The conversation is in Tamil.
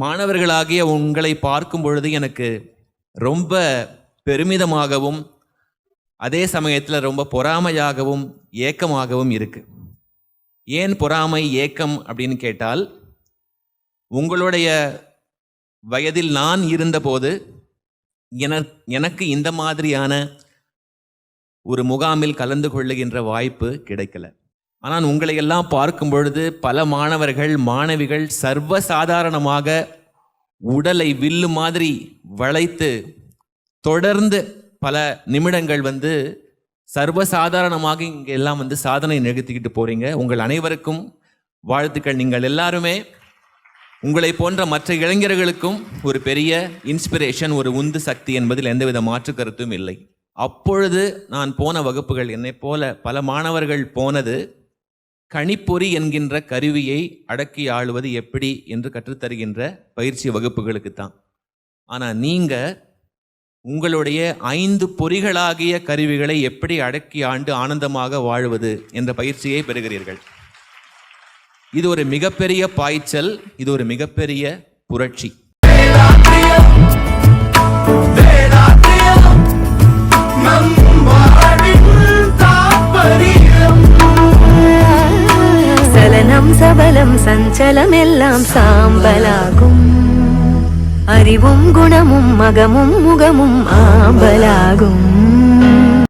மாணவர்களாகிய உங்களை பார்க்கும் பொழுது எனக்கு ரொம்ப பெருமிதமாகவும் அதே சமயத்தில் ரொம்ப பொறாமையாகவும் ஏக்கமாகவும் இருக்கு. ஏன் பொறாமை ஏக்கம் அப்படின்னு கேட்டால் உங்களுடைய வயதில் நான் இருந்தபோது என எனக்கு இந்த மாதிரியான ஒரு முகாமில் கலந்து கொள்ளுகின்ற வாய்ப்பு கிடைக்கல. ஆனால் உங்களை எல்லாம் பார்க்கும் பொழுது பல மாணவர்கள் மாணவிகள் சர்வசாதாரணமாக உடலை வில்லு மாதிரி வளைத்து தொடர்ந்து பல நிமிடங்கள் வந்து சர்வசாதாரணமாக இங்கே எல்லாம் வந்து சாதனை நிகழ்த்திக்கிட்டு போகிறீங்க உங்கள் அனைவருக்கும் வாழ்த்துக்கள். நீங்கள் எல்லாருமே உங்களை போன்ற மற்ற இளைஞர்களுக்கும் ஒரு பெரிய இன்ஸ்பிரேஷன் ஒரு உந்து சக்தி என்பதில் எந்தவித மாற்று கருத்தும் இல்லை. அப்பொழுது நான் போன வகுப்புகள் என்னை போல பல மாணவர்கள் போனது கணிப்பொறி என்கின்ற கருவியை அடக்கி ஆளுவது எப்படி என்று கற்றுத்தருகின்ற பயிற்சி வகுப்புகளுக்கு தான். ஆனால் நீங்கள் உங்களுடைய ஐந்து பொறிகளாகிய கருவிகளை எப்படி அடக்கி ஆண்டு ஆனந்தமாக வாழுவது என்ற பயிற்சியை பெறுகிறீர்கள். இது ஒரு மிகப்பெரிய பாய்ச்சல் இது ஒரு மிகப்பெரிய புரட்சி. சபலம் சஞ்சலம் எல்லாம் சாம்பலாகும் அறிவும் குணமும் மகமும் முகமும் ஆம்பலாகும்